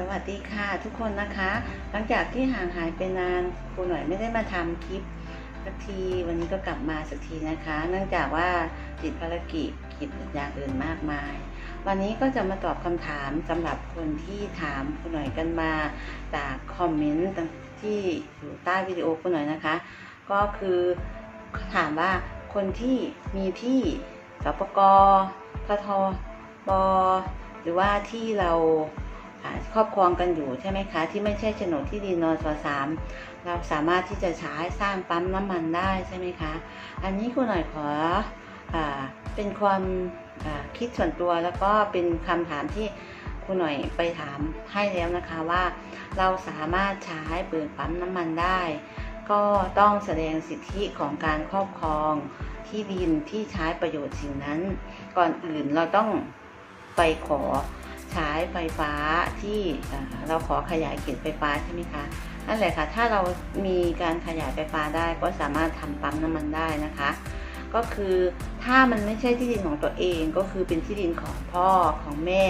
สวัสดีค่ะทุกคนนะคะ หลังจากที่ห่างหายไปนานครูหน่อยไม่ได้มาทำคลิปสักทีวันนี้ก็กลับมาสักทีนะคะ เนื่องจากว่าติดภารกิจกิจอย่างอื่นมากมาย วันนี้ก็จะมาตอบคำถามสำหรับคนที่ถามครูหน่อยกันมาจากคอมเมนต์ที่อยู่ใต้วิดีโอครูหน่อยนะคะ ก็คือถามว่าคนที่มีที่สปกททบหรือว่าที่เราอ่า ครอบครองกันอยู่ใช่ไหมคะ ที่ไม่ใช่โฉนดที่ดินนสสามเราสามารถที่จะใช้สร้างปั๊มน้ำมันได้ใช่ไหมคะ อันนี้คุณหน่อยขออเป็นความคิดส่วนตัวแล้วก็เป็นคำถามที่คุณหน่อยไปถามให้แล้วนะคะว่า เราสามารถใช้เปิดปั๊มน้ำมันได้ ก็ต้องแสดงสิทธิของการครอบครองที่ดินที่ใช้ประโยชน์สิ่งนั้น ก่อนอื่นเราต้องไปขอ ใช้ไฟฟ้าที่เราขอขยายเขตไฟฟ้าใช่ไหมคะนั่นแหละค่ะ ถ้าเรามีการขยายไฟฟ้าได้ก็สามารถทำปั๊มน้ำมันได้นะคะ ก็คือถ้ามันไม่ใช่ที่ดินของตัวเองก็คือเป็นที่ดินของพ่อของแม่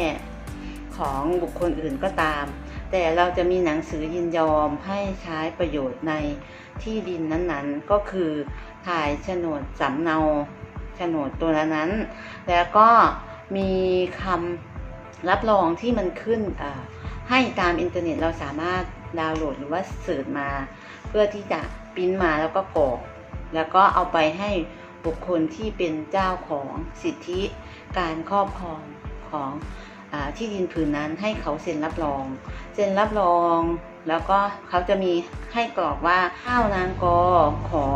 ของบุคคลอื่นก็ตาม แต่เราจะมีหนังสือยินยอมให้ใช้ประโยชน์ในที่ดินนั้นๆ ก็คือถ่ายโฉนดสำเนาโฉนดตัวนั้น แล้วก็มีคำ รับรองที่มันขึ้นให้ตามอินเทอร์เน็ตเราสามารถดาวน์โหลดหรือว่าเสิร์ชมา เพื่อที่จะปริ้นมาแล้วก็กรอกแล้วก็เอาไปให้บุคคลที่เป็นเจ้าของสิทธิการครอบครองของอที่ดินผืนนั้นให้เขาเซ็นรับรอง เซ็นรับรอง แล้วก็เขาจะมีให้กรอกว่าข้าวนางกอขอ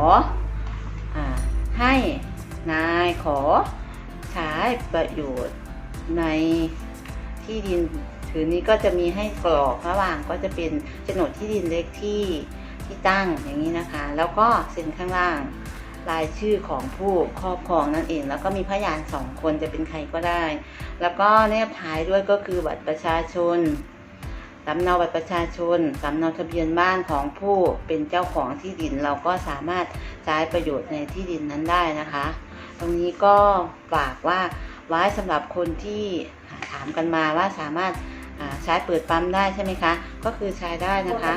อให้นายขอใช้ประโยชน์ใน ที่ดินถือนี้ก็จะมีให้กรอกระหว่างก็จะเป็นโฉนดที่ดินเล็กที่ที่ตั้งอย่างนี้นะคะ แล้วก็เซ็นข้างล่างรายชื่อของผู้ครอบครองนั่นเอง แล้วก็มีพยานสองคนจะเป็นใครก็ได้ แล้วก็แนบท้ายด้วยก็คือบัตรประชาชนสำเนาบัตรประชาชนสำเนาทะเบียนบ้านของผู้เป็นเจ้าของที่ดิน เราก็สามารถใช้ประโยชน์ในที่ดินนั้นได้นะคะ ตรงนี้ก็ฝากว่าไว้สำหรับคนที่ ถามกันมาว่าสามารถใช้เปิดปั๊มได้ใช่ไหมคะ ก็คือใช้ได้นะคะ